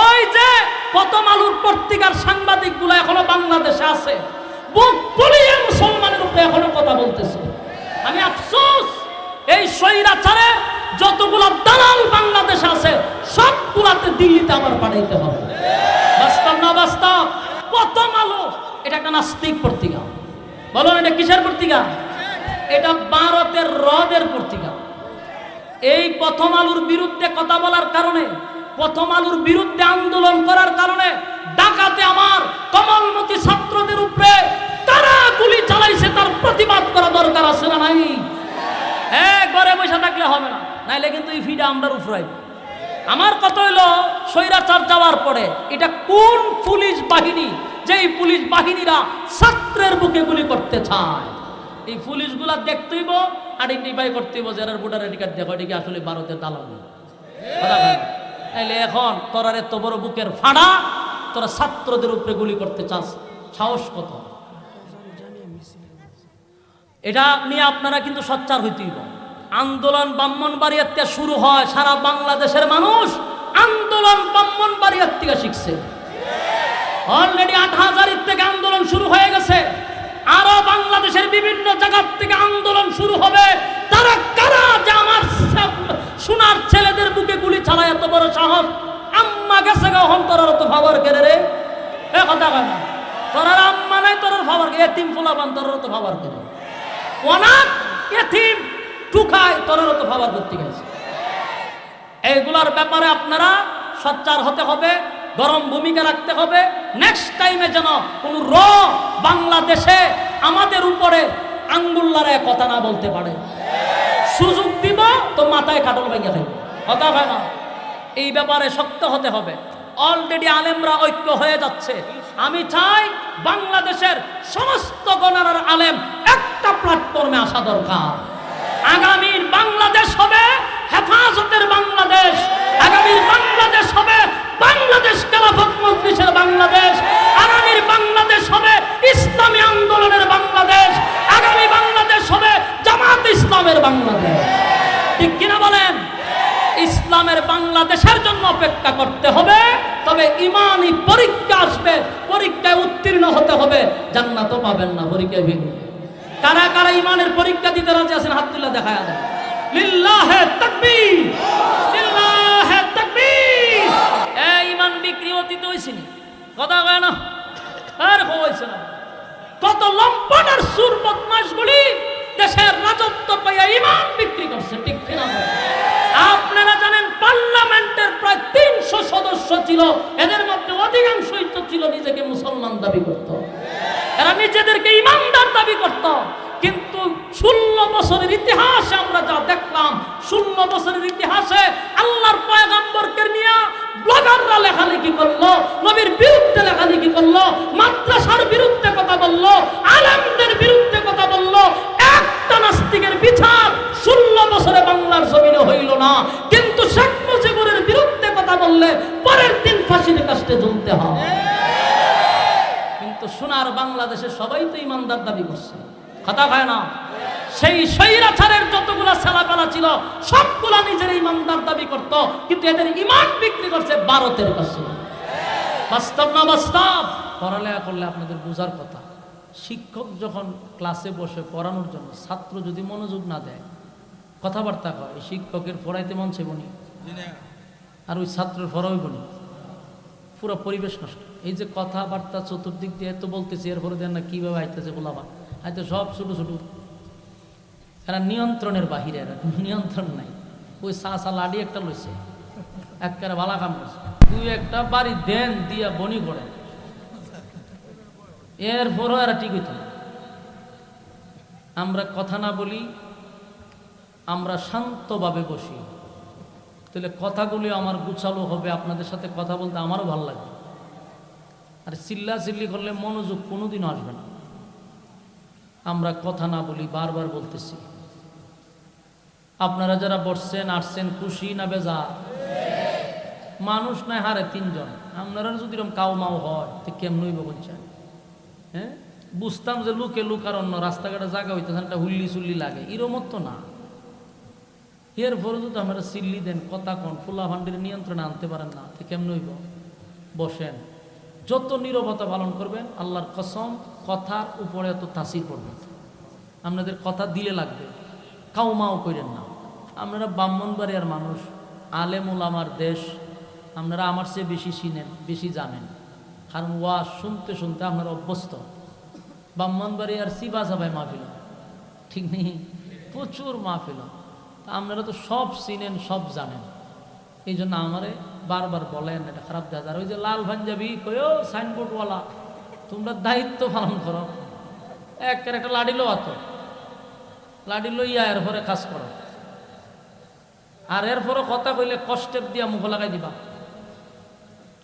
ওই যে প্রথম আলুর পত্রিকার সাংবাদিকগুলো এখনও বাংলাদেশে আছে মুসলমানের উপরে এখনও কথা বলতেছে। আমি আফসোস, এই স্বৈরাচারে যতগুলো দালাল বাংলাদেশ আছে, সবগুলাতে দিল্লিতে আবার পাঠাইতে হবে। বাস্তব না বাস্তব? প্রথম আলো, এটা একটা নাস্তিক পত্রিকা। বলো এটা কিসের পত্রিকা? এটা ভারতের হ্রদের পত্রিকা। এই প্রথম আলুর বিরুদ্ধে কথা বলার কারণে প্রথম আলুর বিরুদ্ধে আন্দোলন করার কারণে ডাকাতে আমার কমলমতি ছাত্রদের উপরে তারা গুলি চালাইছে, তার প্রতিবাদ করা দরকার আছে না নাই? হ্যাঁ ঘরে বসে থাকলে হবে না, নাইলে কিন্তু এই আমরা উফরাইব। আমার কথা হইল, স্বৈরাচার যাওয়ার পরে এটা কোন পুলিশ বাহিনী, যেই পুলিশ বাহিনীরা ছাত্রের বুকে গুলি করতে চায়? এই পুলিশগুলা দেখতে হইব আইডেন্টিফাই করতে হইব যারা ভোটার আইডি কার্ড দেখো, এটা কি আসলে ভারতের দালাল? তাইলে এখন তোরা এত বড় বুকের ফাড়া, তোরা ছাত্রদের উপরে গুলি করতে চাস। সাহস কত? এটা নিয়ে আপনারা কিন্তু সচ্চার হইতেই। আন্দোলন ব্রাহ্মণবাড়িয়ার থেকে শুরু হয়, সারা বাংলাদেশের মানুষ আন্দোলন ব্রাহ্মণবাড়িয়ার থেকে শিখছে। অলরেডি আট হাজারের থেকে আন্দোলন শুরু হয়ে গেছে। আরও বাংলাদেশের বিভিন্ন জায়গার থেকে আন্দোলন শুরু হবে। তারা কারা যে আমার সোনার ছেলেদের বুকে গুলি চালায় এত বড় সাহস। আম্মা গেছে গা তোর তো ভাবার কেড়ে রে। এ কথা কয় না। তোর আম্মা নাই তোর ভাবার এতিম ফুলাবান তোর তো ভাবার কেড়ে। অনাথ, এতিম, টুকায় তোর তো ভাবার করতে গেছে। এইগুলার ব্যাপারে আপনারা সচ্চার হতে হবে, গরম ভূমিকা রাখতে হবে। নেক্সট টাইমে যেন কোন র বাংলাদেশে আমাদের উপরে আঙ্গুল্লারে কথা না বলতে পারে। সুযোগ দিব, তো মাথায় কাটল ভেঙে খাইব কথা হয় না? এই ব্যাপারে শক্ত হতে হবে। অলরেডি আলেমরা ঐক্য হয়ে যাচ্ছে। আমি চাই বাংলাদেশের সমস্ত গণনার আলেম একটা প্ল্যাটফর্মে আসা দরকার। আগামীর বাংলাদেশ হবে হেফাজতের বাংলাদেশ। আগামীর বাংলাদেশ হবে বাংলাদেশ খেলাফত মজলিসের বাংলাদেশ। আগামীর বাংলাদেশ হবে ইসলামী আন্দোলনের বাংলাদেশ। আগামী বাংলাদেশ হবে জামাত ইসলামের বাংলাদেশ। ঠিক কিনা বলেন? ইসলামের বাংলাদেশের জন্য অপেক্ষা করতে হবে, তবে ইমানই পরীক্ষা আসবে, পরীক্ষায় উত্তীর্ণ হতে হবে। জান্নাতও পাবেন না পরীক্ষায় ভিন্ন। কারা কারা ইমানের পরীক্ষা দিতে রাজি আছেন, হাত তুলে দেখা যায় লিল্লাহে তাকবীর। কথা কয় না? আর হইছে না। কত সুর বদমাশগুলি দেশের রাজত্ব পাইয়া ইমান বিক্রি করছে, ঠিক কিনা? আপনারা জানেন পার্লামেন্টের প্রায় তিনশো সদস্য ছিল, এদের মধ্যে অধিকাংশই তো ছিল নিজেকে মুসলমান দাবি করত। এরা নিজেদেরকে ইমানদার দাবি করত। কিন্তু ষোলো বছরের ইতিহাসে আমরা যা দেখলাম, ষোলো বছরের ইতিহাসে আল্লাহর পয়গাম্বরকে নিয়ে নবীর বিরুদ্ধে লেখালেখি করল, মাদ্রাসার বিরুদ্ধে কথা বলল, আলেমদের বিরুদ্ধে কথা বলল, একটা নাস্তিকের বিচার ষোলো বছরে বাংলার জমিনে হইল না। কিন্তু শেখ মুজিবুরের বিরুদ্ধে কথা বললে পরের দিন ফাঁসির কাছে ঝুলতে হয়। কিন্তু সোনার বাংলাদেশে সবাই তো ইমানদার দাবি করছে। কথা খায় না? সেই স্বৈরাচারের যতগুলা ছেলাপেলা ছিল, সবগুলা নিজের ইমানদার দাবি করত, কিন্তু এদের ইমান বিক্রি করছে ভারতের কাছে। বাস্তব না বাস্তব? পড়ালেখা করলে আপনাদের বোঝার কথা। শিক্ষক যখন ক্লাসে বসে পড়ানোর জন্য ছাত্র যদি মনোযোগ না দেয়, কথাবার্তা কয় শিক্ষকের পড়াইতে মন চাইবনি আর ওই ছাত্রের পড়াইব নি? পুরো পরিবেশ নষ্ট। এই যে কথাবার্তা চতুর্দিক দিয়ে এত বলতেছে, এরপরে দেন না কীভাবে আইতেছে বলাবা হয়তো সব ছোটো ছোটো। এরা নিয়ন্ত্রণের বাহিরে, এরা নিয়ন্ত্রণ নাই। ওই চা চা লাডি একটা লইছে। একেবারে ভালা কাম করছে। দুই একটা বাড়ি দেন দিয়া বনি করে। এরপরও এরা ঠিক হইত আমরা কথা না বলি, আমরা শান্তভাবে বসি। তাহলে কথাগুলি আমার গুছালো হবে, আপনাদের সাথে কথা বলতে আমারও ভালো লাগবে। আর চিল্লা চিল্লি করলে মনোযোগ কোনোদিনও আসবে না। আমরা কথা না বলি, বারবার বলতেছি। আপনারা যারা বসছেন, আসছেন, খুশি না বেজা মানুষ নাই হারে তিনজন। আপনারা যদি এরকম কাউ মাও হয়, তো কেমন হইব বলছেন? হ্যাঁ? বুঝতাম যে লুকে লুকার অন্য, রাস্তাঘাটে জায়গা হইতেছে একটা হুল্লি চুল্লি লাগে। এরমত তো না। এর পরে যদি আপনারা সিল্লি দেন, কথা কন, ফুলা ভান্ডির নিয়ন্ত্রণে আনতে পারেন না, তো কেমন হইব? বসেন। যত নীরবতা পালন করবেন, আল্লাহর কসম, কথার উপরে এত তাসির পড়বে আপনাদের কথা দিলে লাগবে। কাউমাও করেন না। আপনারা ব্রাহ্মণবাড়িয়ার মানুষ আলেম ওলামার দেশ আপনারা আমার চেয়ে বেশি চিনেন, বেশি জানেন। কারণ ওয়াজ শুনতে শুনতে আপনারা অভ্যস্ত। ব্রাহ্মণবাড়িয়ার সিবা সাবাই মাহফিল। ঠিক নেই? প্রচুর মাহফিল। তা আপনারা তো সব চিনেন, সব জানেন। এই জন্য আমারে বারবার বলেন, এটা খারাপ যায় ওই যে লাল পাঞ্জাবি কয়ও সাইনবোর্ডওয়ালা। তোমরা দায়িত্ব পালন করো। একের একটা লাড়ি লো আত লাড়ি লইয়া এর পরে কাজ করো। আর এর পরে কথা কইলে কষ্টের দিয়া মুখ লাগাই দিবা।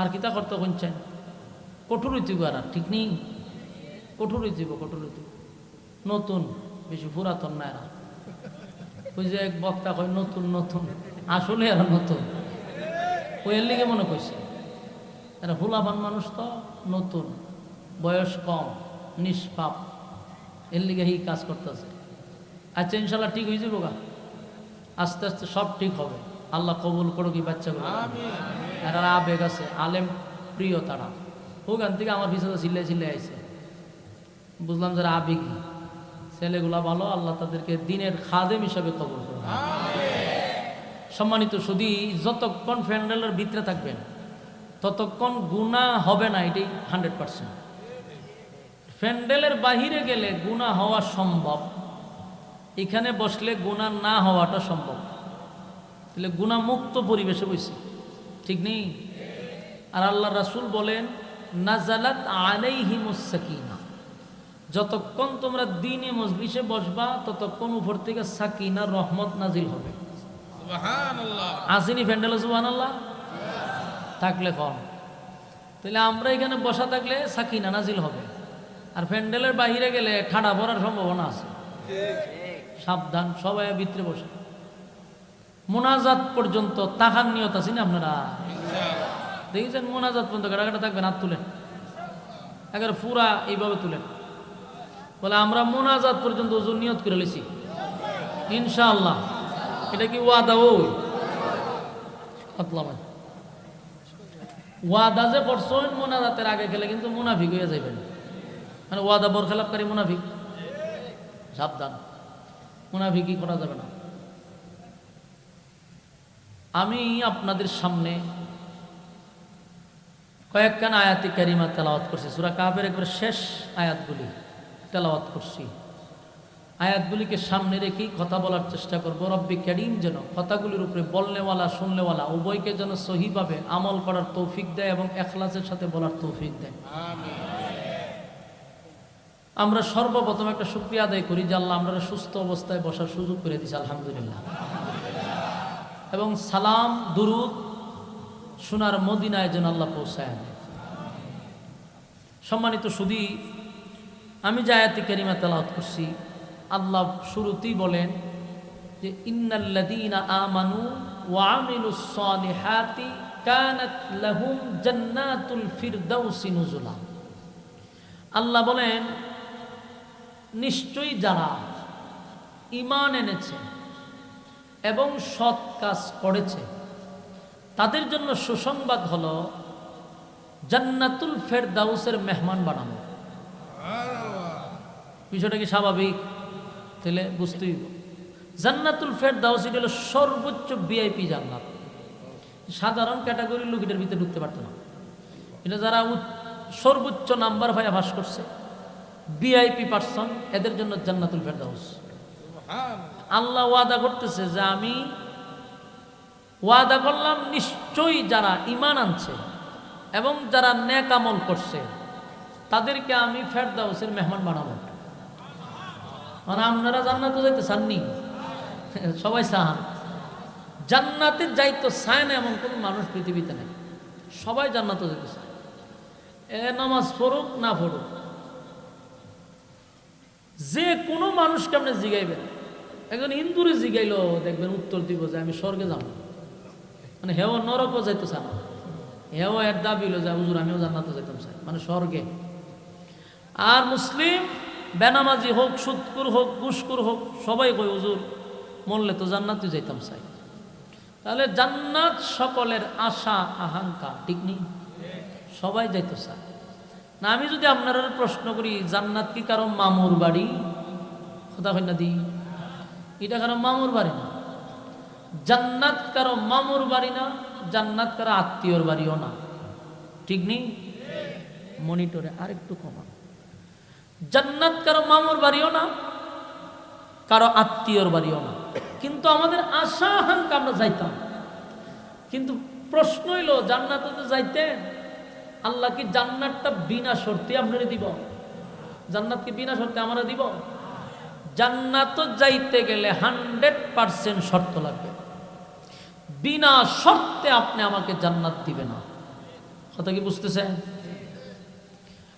আর কিতা করতে কোনছেন কঠোর হইতিব আর ঠিক নেই কঠোর হইতিব কঠোর হইতিব নতুন বেশি পুরাতন না এরা ওই যে এক বক্তা কয়, নতুন নতুন। আসলে এরা নতুন। ওই এর লিগে মনে করছে এরা ভুলাবান মানুষ তো নতুন, বয়স কম, নিষ্পাপ। এর লিগে এই কাজ করতেছে। আচ্ছা ইনশাল্লাহ ঠিক হয়ে যাব গা। আস্তে আস্তে সব ঠিক হবে। আল্লাহ কবুল করো কি বাচ্চাগুলো এরা আবেগ আছে আলেম প্রিয় তারা। ওখান থেকে আমার পিছনে চিল্লাই চিল্লাই আইছে। বুঝলাম যারা আবেগী ছেলেগুলা ভালো আল্লাহ তাদেরকে দিনের খাদেম হিসাবে কবর করবে সম্মানিত শুধু যতক্ষণ ফ্যান্ডেলের ভিতরে থাকবেন ততক্ষণ গুণা হবে না এটাই হান্ড্রেড পার্সেন্ট। ফ্যান্ডেলের বাহিরে গেলে গুণা হওয়া সম্ভব। এখানে বসলে গুণা না হওয়াটা সম্ভব। তাহলে গুণামুক্ত পরিবেশে বসে। ঠিক নেই? আর আল্লাহ রাসূল বলেন নাজালাত আলাইহিমুসাকিনা যতক্ষণ তোমরা দিনে মজলিসে বসবা ততক্ষণ উপর থেকে সাকিনা রহমত নাজিল হবে। আসেনি ফ্যান্ডেল সুবান আল্লাহ থাকলে কম। তাহলে আমরা এখানে বসা থাকলে সাকিনা নাজিল হবে। আর প্যান্ডেলের বাইরে গেলে ঠাডা পড়ার সম্ভাবনা আছে। সাবধান সবাই ভিতরে বসে। মোনাজাত পর্যন্ত তাহার নিয়ত আছে না আপনারা? দেখেছেন মোনাজাত পর্যন্ত গাড়াগাটা থাকবেন, হাত তুলেন। একেবারে পুরা এইভাবে তুলেন। বলে, আমরা মোনাজাত পর্যন্ত ওজন নিয়ত করে লেছি ইনশাআল্লাহ। এটা কি ওয়াদা আতলাম ওয়াদা যে করছেন মোনাজাতের আগে খেলে কিন্তু মুনাফিক হয়ে যাবেন মানে ওয়াদা বর বরখেলাপকারী মুনাফিক। সাবধান। মুনাফিকই করা যাবে না। আমি আপনাদের সামনে কয়েকখান আয়াতি কারিমা তেলাওয়াত করছি। সুরা কাবের একবার শেষ আয়াতগুলি তেলাওয়াত করছি। আয়াতগুলিকে সামনে রেখেই কথা বলার চেষ্টা করব। রব্বি ক্যারিম যেন কথাগুলির উপরে বলনেওয়ালা শুনলেওয়ালা উভয়কে যেন সহিভাবে আমল করার তৌফিক দেয় এবং এখলাসের সাথে বলার তৌফিক দেয়। আমরা সর্বপ্রথম একটা শুক্রিয়া আদায় করি যে আল্লাহ আমরা সুস্থ অবস্থায় বসার সুযোগ করে দিছি আলহামদুলিল্লাহ। এবং সালাম, দুরুদ সোনার মদিনায় যেন আল্লাহ পৌঁছায় সম্মানিত সুদী আমি জায়াতি কারিমা তেলাওয়াত করছি, আল্লাহ শুরুতেই বলেন যে, ইন্নাল্লাযীনা আমানু ওয়া আমিলুস সালিহাতি কানাত লাহুম জান্নাতুল ফিরদাউসি নুজুলা। আল্লাহ বলেন, নিশ্চয়ই যারা ইমান এনেছে এবং সৎ কাজ করেছে। তাদের জন্য সুসংবাদ হল, জান্নাতুল ফেরদাউসের মেহমান বানানো। বিষয়টা কি স্বাভাবিক? তাহলে বুঝতেই। জান্নাতুল ফেরদাউস এটা হলো সর্বোচ্চ ভিআইপি জান্নাত। সাধারণ ক্যাটাগরির লোক এটার ভিতরে ঢুকতে পারতো না। এটা যারা সর্বোচ্চ নাম্বার ভাইয়া ভাস করছে ভিআইপি পার্সন এদের জন্য জান্নাতুল ফেরদাউস। আল্লাহ ওয়াদা করতেছে যে আমি ওয়াদা করলাম, নিশ্চয়ই যারা ইমান আনছে এবং যারা নেক আমল করছে, তাদেরকে আমি ফেরদাউসের মেহমান বানাবো। মানে আপনারা জান্নাতে যাইতে চাননি? সবাই চান। জান্নাতে যাইতে চায় না এমন কোনো মানুষ পৃথিবীতে নেই। সবাই জান্নাতে যেতে চায়। এ নামাজ পড়ুক, না পড়ুক, যে কোনো মানুষকে আপনি জিগাইবেন। একজন হিন্দুরে জিগাইলো, দেখবেন উত্তর দিব যে আমি স্বর্গে যাব। মানে হেও নরকও যাইতে চান হেও এর দাবি হলো যে, হুজুর, আমিও জান্নাতে যাইতাম চাই। মানে স্বর্গে। আর মুসলিম, বেনামাজি হোক, সুৎকুর হোক ঘুসকুর হোক, সবাই কই হুজুর, মরলে তো জান্নাতে যাইতাম চাই। তাহলে জান্নাত সকলের আশা, আকাঙ্ক্ষা, ঠিক নেই? সবাই যাইতে চায়। না, আমি যদি আপনারা প্রশ্ন করি, জান্নাত কি কারও মামুর বাড়ি? কথা হয় না দি এটা কারও মামুর বাড়ি না। জান্নাত কারও মামুর বাড়ি না, জান্নাত কারও আত্মীয়র বাড়িও না। ঠিক নেই? মনিটরে আরেকটু কমা জান্নাত কারও মামুর বাড়িও না, কারও আত্মীয়র বাড়িও না। কিন্তু আমাদের আশা আকাঙ্ক্ষা আমরা যাইতাম। কিন্তু প্রশ্ন হইল, জান্নাতে তো যাইতেন আল্লাহ কি জান্নাতটা বিনা শর্তে আপনারা দিব? জান্নাত কি বিনা শর্তে আমরা দিব? জান্নাত যাইতে গেলে হান্ড্রেড পার্সেন্ট শর্ত লাগবে। বিনা শর্তে আপনি আমাকে জান্নাত দিবে না। কথা কি বুঝতেছেন?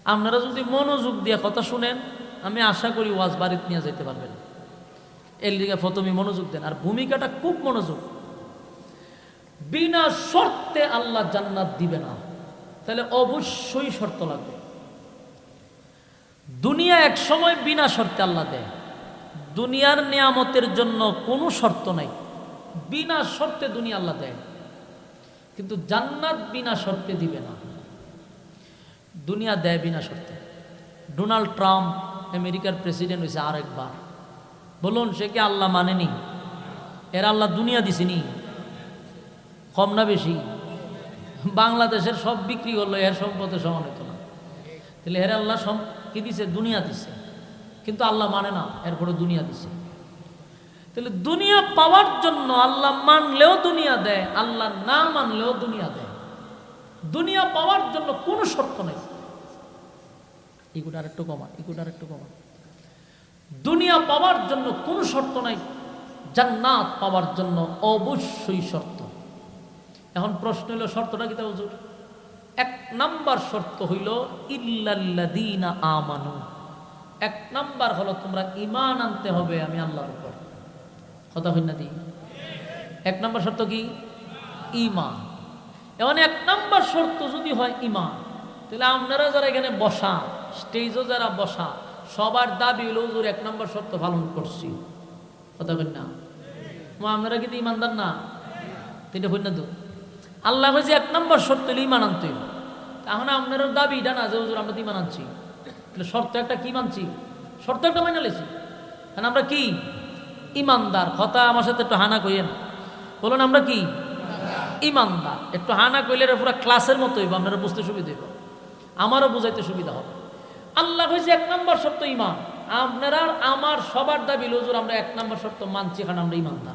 আপনারা যদি মনোযোগ দিয়ে কথা শুনেন, আমি আশা করি ওয়াজ বাড়িতে নিয়ে যেতে পারবেন। এর লিগে প্রথমে মনোযোগ দেন। আর ভূমিকাটা খুব মনোযোগ। বিনা শর্তে আল্লাহ জান্নাত দিবে না। তাহলে অবশ্যই শর্ত লাগবে। দুনিয়া এক সময় বিনা শর্তে আল্লাহ দেয়। দুনিয়ার নিয়ামতের জন্য কোনো শর্ত নাই। বিনা শর্তে দুনিয়া আল্লাহ দেয়। কিন্তু জান্নাত বিনা শর্তে দিবে না। দুনিয়া দেয় বিনা শর্তে। ডোনাল্ড ট্রাম্প, আমেরিকার প্রেসিডেন্ট হয়েছে আরেকবার। বলুন, সে কি আল্লাহ মানেনি? এর আল্লাহ দুনিয়া দিছিনি? কম না বেশি? বাংলাদেশের সব বিক্রি করল এর সম্পদে সমান হতো না তাহলে এর আল্লাহ সব কি দিছে? দুনিয়া দিছে। কিন্তু আল্লাহ মানে না এরপরে দুনিয়া দিছে। তাহলে দুনিয়া পাওয়ার জন্য আল্লাহ মানলেও দুনিয়া দেয়, আল্লাহ না মানলেও দুনিয়া দেয়। দুনিয়া পাওয়ার জন্য কোনো শর্ত নেই। ইকুটা আরেকটু কমা ইকুটা আরেকটু কমা দুনিয়া পাওয়ার জন্য কোনো শর্ত নাই, জান্নাত পাওয়ার জন্য অবশ্যই শর্ত। এখন প্রশ্ন হইল শর্তটা কি তা হুজুর? এক নাম্বার শর্ত হইল, ইল্লাল্লাযীনা আমানু। এক নাম্বার হলো, তোমরা ইমান আনতে হবে, আমি আল্লাহর উপর। কথা হই না দি। এক নাম্বার শর্ত কি? ঈমান। এখন এক নাম্বার শর্ত যদি হয় ঈমান, তাহলে আপনারা যারা এখানে বসা, স্টেজও যারা বসা, সবার দাবি হলো এক নম্বর শর্ত পালন করছি। কথা বল না। আপনারা কিন্তু ইমানদার না? এটা হই না তো। আল্লাহ কইছে, এক নম্বর শর্ত হলে ইমান আনতে। তাহলে আপনারও দাবি এটা না যে, হুজুর, আমরা তো ইমান আনছি। তাহলে শর্ত একটা কি মানছি? শর্ত একটা মাইনা লেছি। কারণ আমরা কি? ইমানদার। কথা আমার সাথে একটু হানা কইেন বলুন, আমরা কি? ইমানদার। একটু হানা কইলে এটা পুরো ক্লাসের মতো হইব, আপনারা বুঝতে সুবিধা হইব। আমারও বুঝাইতে সুবিধা হবে। আল্লাহ হয়েছে এক নম্বর শর্ত ইমান। আপনারা আমার সবার দাবি, হুজুর, আমরা এক নম্বর শর্ত মানছি, কারণ আমরা ইমানদার।